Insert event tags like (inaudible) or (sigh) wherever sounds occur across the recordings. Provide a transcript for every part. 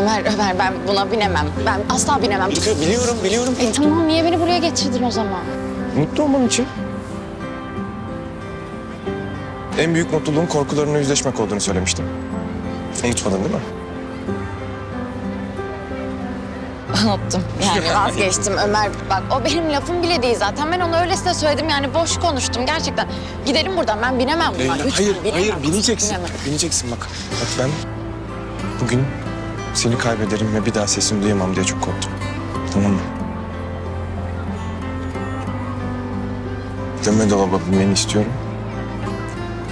Ömer, Ömer ben buna binemem. Ben asla binemem. Biliyorum, biliyorum, biliyorum. E tamam niye beni buraya getirdin o zaman? Mutlu olman için. En büyük mutluluğun korkularına yüzleşmek olduğunu söylemiştim. Unutmadın değil mi? Unuttum. Yani (laughs) vazgeçtim Ömer. Bak o benim lafım bile değil zaten. Ben onu öylesine söyledim yani boş konuştum gerçekten. Gidelim buradan ben binemem buna. Leyla, Lütfen, hayır, binemem. hayır bineceksin. Binemem. Bineceksin bak. Bak ben bugün seni kaybederim ve bir daha sesimi duyamam diye çok korktum. Tamam mı? Gömme dolaba binmeni istiyorum.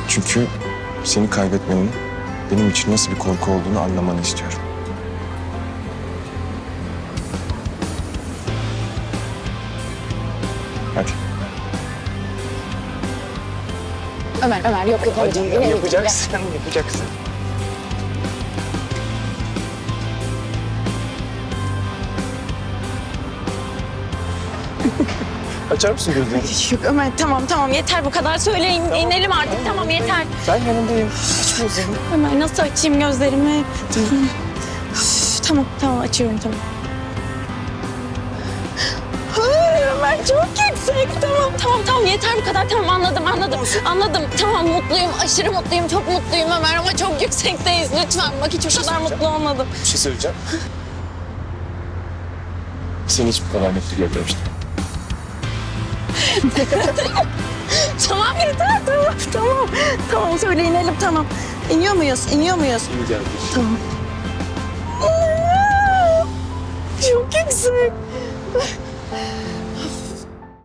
Çünkü seni kaybetmenin benim için nasıl bir korku olduğunu anlamanı istiyorum. Hadi. Ömer, Ömer yok yapamayacağım. Binemem. yapacaksın, yapacaksın. Açar mısın gözlerini? Yok Ömer tamam tamam yeter bu kadar söyleyin. İnelim artık tamam yeter. Ben yanındayım. Aç gözlerini. Ömer nasıl açayım gözlerimi? Tamam tamam açıyorum tamam. Ömer çok yüksek. Tamam tamam tamam yeter bu kadar tamam anladım anladım. Anladım tamam mutluyum aşırı mutluyum çok mutluyum Ömer ama çok yüksekteyiz lütfen. Bak hiç o kadar mutlu olmadım. Bir şey söyleyeceğim. Seni hiç bu kadar mutlu görmemiştim. (laughs) Tamam yeter tamam tamam. Tamam söyle inelim tamam. İniyor muyuz? İniyor muyuz? Geldi. Tamam. Çok yüksek.